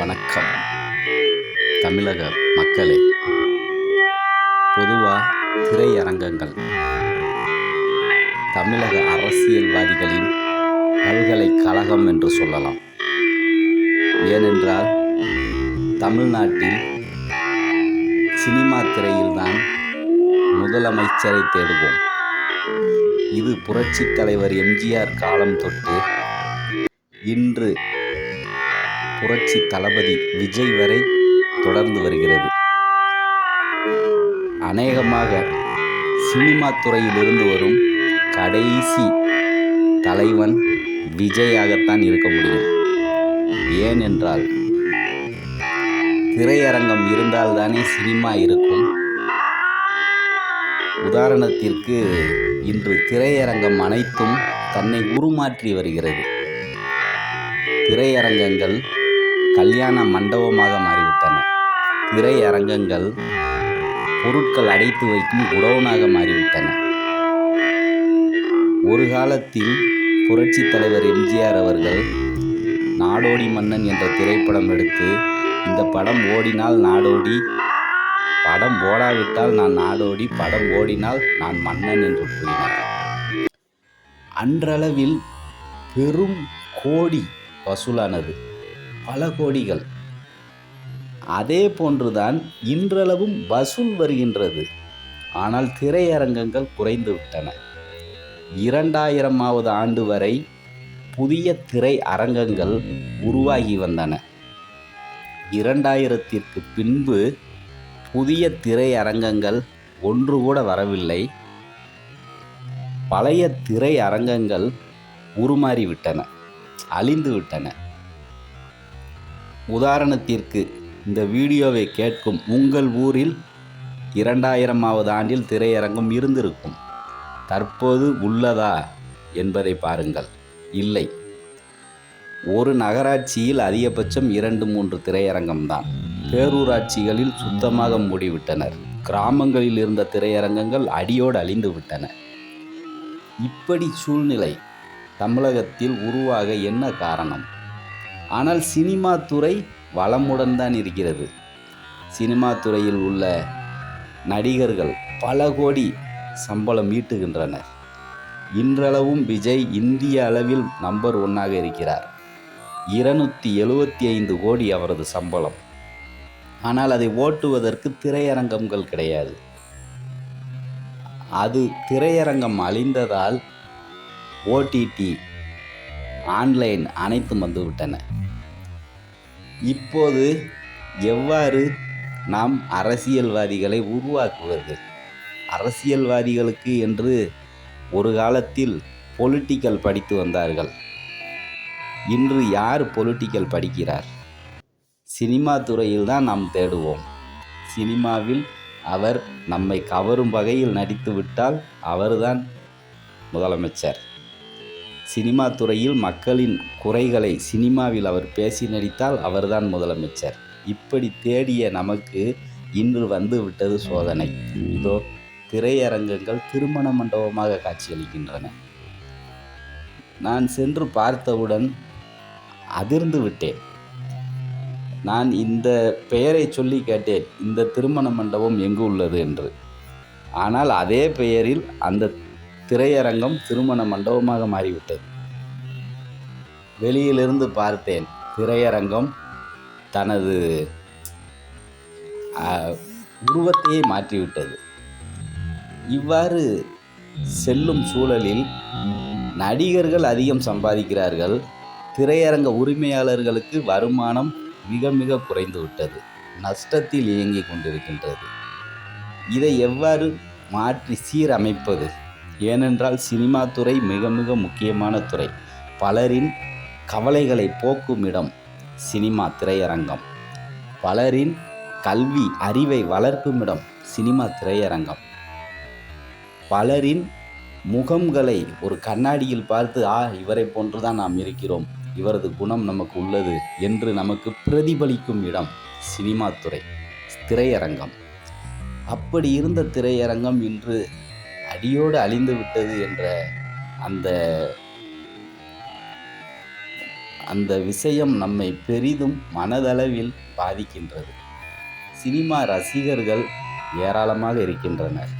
வணக்கம். தமிழக மக்களே பொதுவாக திரையரங்கங்கள். தமிழக அரசியல்வாதிகளின் பல்கலைக்கழகம் என்று சொல்லலாம். ஏனென்றால் தமிழ்நாட்டில் சினிமா திரையில்தான் முதலமைச்சரை தேடுவோம். இது புரட்சித் தலைவர் எம்ஜிஆர் காலம் தொட்டு இன்று புரட்சி தளபதி விஜய் வரை தொடர்ந்து வருகிறது. அநேகமாக சினிமா துறையிலிருந்து வரும் கடைசி தலைவன் விஜயாகத்தான் இருக்க முடியும். ஏனென்றால் திரையரங்கம் இருந்தால்தானே சினிமா இருக்கும். உதாரணத்திற்கு இன்று திரையரங்கம் அனைத்தும் தன்னை உருமாற்றி வருகிறது. திரையரங்கங்கள் கல்யாண மண்டபமாக மாறிவிட்டன. திரையரங்கங்கள் பொருட்கள் அடைத்து வைக்கும் குடோனாக மாறிவிட்டன. ஒரு காலத்தில் புரட்சி தலைவர் எம்ஜிஆர் அவர்கள் நாடோடி மன்னன் என்ற திரைப்படம் எடுத்து இந்த படம் ஓடினால் நாடோடி படம் ஓடாவிட்டால் நான் நாடோடி படம் ஓடினால் நான் மன்னன் என்று கூறினார். அன்றளவில் பெரும் கோடி வசூலானது. பல கோடிகள். அதே போன்றுதான் இன்றளவும் வசூல் வருகின்றது. ஆனால் திரையரங்கங்கள் குறைந்துவிட்டன. இரண்டாயிரமாவது ஆண்டு வரை புதிய திரை அரங்கங்கள் உருவாகி வந்தன. இரண்டாயிரத்திற்கு பின்பு புதிய திரையரங்கங்கள் ஒன்று கூட வரவில்லை. பழைய திரையரங்கங்கள் உருமாறிவிட்டன அழிந்துவிட்டன. உதாரணத்திற்கு இந்த வீடியோவை கேட்கும் உங்கள் ஊரில் இரண்டாயிரமாவது ஆண்டில் திரையரங்கம் இருந்திருக்கும். தற்போது உள்ளதா என்பதை பாருங்கள். இல்லை. ஒரு நகராட்சியில் அதிகபட்சம் இரண்டு மூன்று திரையரங்கம்தான் பேரூராட்சிகளில் சுத்தமாக மூடிவிட்டனர். கிராமங்களில் இருந்த திரையரங்கங்கள் அடியோடு அழிந்து விட்டன இப்படி சூழ்நிலை தமிழகத்தில் உருவாக என்ன காரணம்? ஆனால் சினிமா துறை வளமுடன் தான் இருக்கிறது. சினிமா துறையில் உள்ள நடிகர்கள் பல கோடி சம்பளம் ஈட்டுகின்றனர். இன்றளவும் விஜய் இந்திய அளவில் நம்பர் ஒன்னாக இருக்கிறார். இருநூற்றி எழுபத்தி ஐந்து கோடி அவரது சம்பளம். ஆனால் அதை ஓட்டுவதற்கு திரையரங்கங்கள் கிடையாது. அது திரையரங்கம் அழிந்ததால் ஓடிடி ஆன்லைன் அனைத்தும் வந்துவிட்டன. இப்போது எவ்வாறு நாம் அரசியல்வாதிகளை உருவாக்குவது அரசியல்வாதிகளுக்கு என்று ஒரு காலத்தில் பொலிட்டிக்கல் படித்து வந்தார்கள். இன்று யார் பொலிட்டிக்கல் படிக்கிறார்? சினிமா துறையில் தான் நாம் தேடுவோம். சினிமாவில் அவர் நம்மை கவரும் வகையில் நடித்துவிட்டால் அவர்தான் முதலமைச்சர். சினிமா துறையில் மக்களின் குறைகளை சினிமாவில் அவர் பேசி நடித்தால் அவர்தான் முதலமைச்சர். இப்படி தேடிய நமக்கு இன்று வந்து விட்டது சோதனை. இதோ திரையரங்கங்கள் திருமண மண்டபமாக காட்சியளிக்கின்றன. நான் சென்று பார்த்தவுடன் அதிர்ந்து விட்டேன். நான் இந்த பெயரை சொல்லி கேட்டேன் இந்த திருமண மண்டபம் எங்கு உள்ளது? என்று. ஆனால் அதே பெயரில் அந்த திரையரங்கம் திருமண மண்டபமாக மாறிவிட்டது. வெளியிலிருந்து பார்த்தேன் திரையரங்கம் தனது உருவத்தையே மாற்றிவிட்டது. இவ்வாறு செல்லும் சூழலில் நடிகர்கள் அதிகம் சம்பாதிக்கிறார்கள். திரையரங்க உரிமையாளர்களுக்கு வருமானம் மிக மிக குறைந்து விட்டது நஷ்டத்தில் இயங்கிக் கொண்டிருக்கின்றது. இதை எவ்வாறு மாற்றி சீரமைப்பது? ஏனென்றால் சினிமா துறை மிக மிக முக்கியமான துறை. பலரின் கவலைகளை போக்கும் இடம் சினிமா திரையரங்கம். பலரின் கல்வி அறிவை வளர்க்கும் இடம் சினிமா திரையரங்கம். பலரின் முகங்களை ஒரு கண்ணாடியில் பார்த்து ஆ இவரை போன்றுதான் நாம் இருக்கிறோம். இவரது குணம் நமக்கு உள்ளது என்று நமக்கு பிரதிபலிக்கும் இடம் சினிமா துறை திரையரங்கம். அப்படி இருந்த திரையரங்கம் இன்று அடியோடு அழிந்து விட்டது என்ற அந்த அந்த விஷயம் நம்மை பெரிதும் மனதளவில் பாதிக்கின்றது. சினிமா ரசிகர்கள் ஏராளமாக இருக்கின்றனர்.